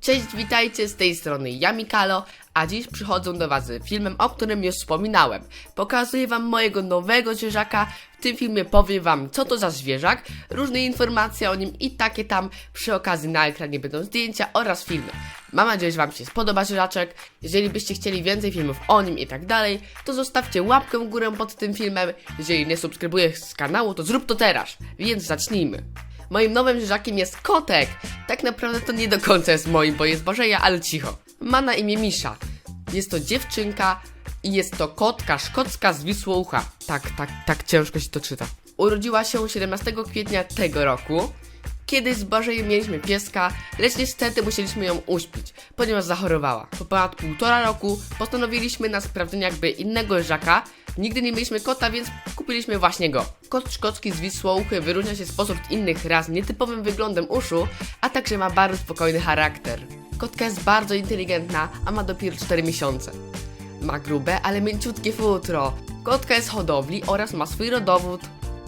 Cześć, witajcie z tej strony ja Mikalo, a dziś przychodzę do was filmem, o którym już wspominałem. Pokazuję wam mojego nowego zwierzaka, w tym filmie powiem wam co to za zwierzak, różne informacje o nim i takie tam, przy okazji na ekranie będą zdjęcia oraz filmy. Mam nadzieję, że wam się spodoba zwierzaczek, jeżeli byście chcieli więcej filmów o nim i tak dalej, to zostawcie łapkę w górę pod tym filmem, jeżeli nie subskrybujesz z kanału, to zrób to teraz, więc zacznijmy. Moim nowym zwierzakiem jest kotek. Tak naprawdę to nie do końca jest moim, bo jest Bożeja, ale cicho. Ma na imię Misza. Jest to dziewczynka i jest to kotka szkocka z Wisłoucha. Tak, tak, tak ciężko się to czyta. Urodziła się 17 kwietnia tego roku. Kiedyś z Bożejem mieliśmy pieska, lecz niestety musieliśmy ją uśpić, ponieważ zachorowała. Po ponad półtora roku postanowiliśmy na sprawdzenie jakby innego leżaka. Nigdy nie mieliśmy kota, więc kupiliśmy właśnie go. Kot szkocki z Wisłouchy wyróżnia się spośród innych raz nietypowym wyglądem uszu, a także ma bardzo spokojny charakter. Kotka jest bardzo inteligentna, a ma dopiero 4 miesiące. Ma grube, ale mięciutkie futro. Kotka jest hodowli oraz ma swój rodowód.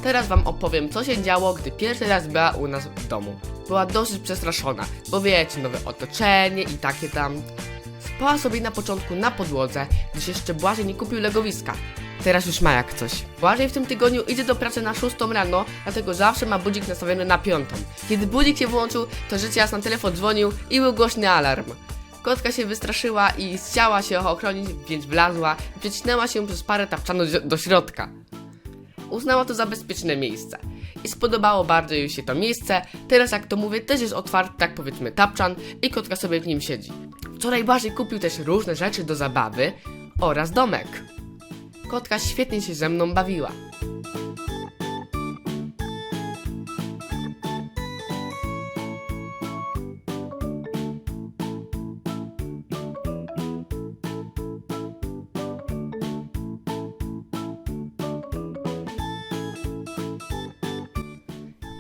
Teraz wam opowiem, co się działo, gdy pierwszy raz była u nas w domu. Była dosyć przestraszona, bo wiecie, nowe otoczenie i takie tam. Spała sobie na początku na podłodze, gdyż jeszcze Błażej nie kupił legowiska. Teraz już ma jak coś. Błażej w tym tygodniu idzie do pracy na 6 rano, dlatego zawsze ma budzik nastawiony na piątą. Kiedy budzik się włączył, to rzecz jasna telefon dzwonił i był głośny alarm. Kotka się wystraszyła i chciała się ochronić, więc wlazła i przecinęła się przez parę tapczanów do środka. Uznała to za bezpieczne miejsce. I spodobało bardzo jej się to miejsce. Teraz jak to mówię, też jest otwarty, tak powiedzmy, tapczan i kotka sobie w nim siedzi. Wczoraj Błażej kupił też różne rzeczy do zabawy oraz domek. Kotka świetnie się ze mną bawiła.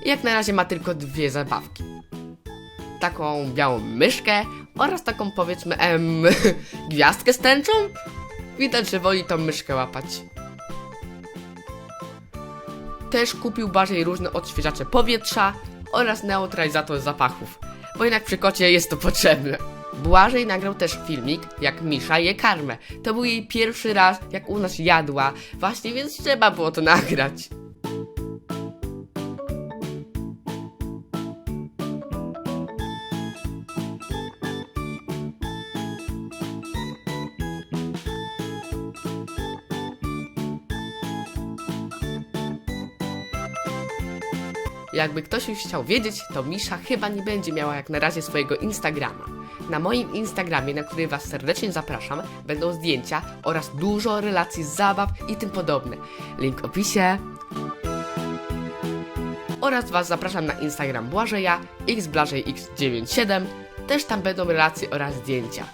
Jak na razie ma tylko dwie zabawki. Taką białą myszkę oraz taką powiedzmy em, gwiazdkę z tęczą. Widać, że woli tą myszkę łapać. Też kupił bardziej różne odświeżacze powietrza oraz neutralizator zapachów, bo jednak przy kocie jest to potrzebne. Błażej nagrał też filmik, jak Misza je karmę. To był jej pierwszy raz, jak u nas jadła, właśnie więc trzeba było to nagrać. Jakby ktoś już chciał wiedzieć, to Misza chyba nie będzie miała jak na razie swojego Instagrama. Na moim Instagramie, na który Was serdecznie zapraszam, będą zdjęcia oraz dużo relacji z zabaw i tym podobne. Link w opisie. Oraz Was zapraszam na Instagram Błażeja, xblażejx97. Też tam będą relacje oraz zdjęcia.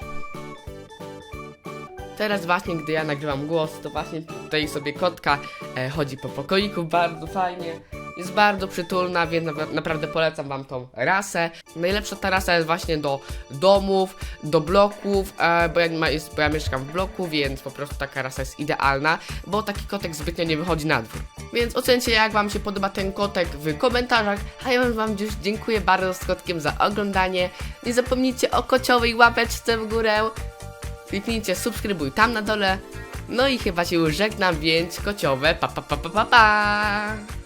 Teraz właśnie, gdy ja nagrywam głos, to właśnie tutaj sobie kotka e, chodzi po pokoiku bardzo fajnie. Jest bardzo przytulna, więc na, naprawdę polecam wam tą rasę. Najlepsza ta rasa jest właśnie do domów, do bloków, e, bo, ja, bo ja mieszkam w bloku, więc po prostu taka rasa jest idealna, bo taki kotek zbytnio nie wychodzi na dwór. Więc ocencie jak wam się podoba ten kotek w komentarzach, a ja wam już dziękuję bardzo z kotkiem za oglądanie. Nie zapomnijcie o kociowej łapeczce w górę. Kliknijcie subskrybuj tam na dole. No i chyba się już żegnam, więc kociowe pa pa pa pa pa pa.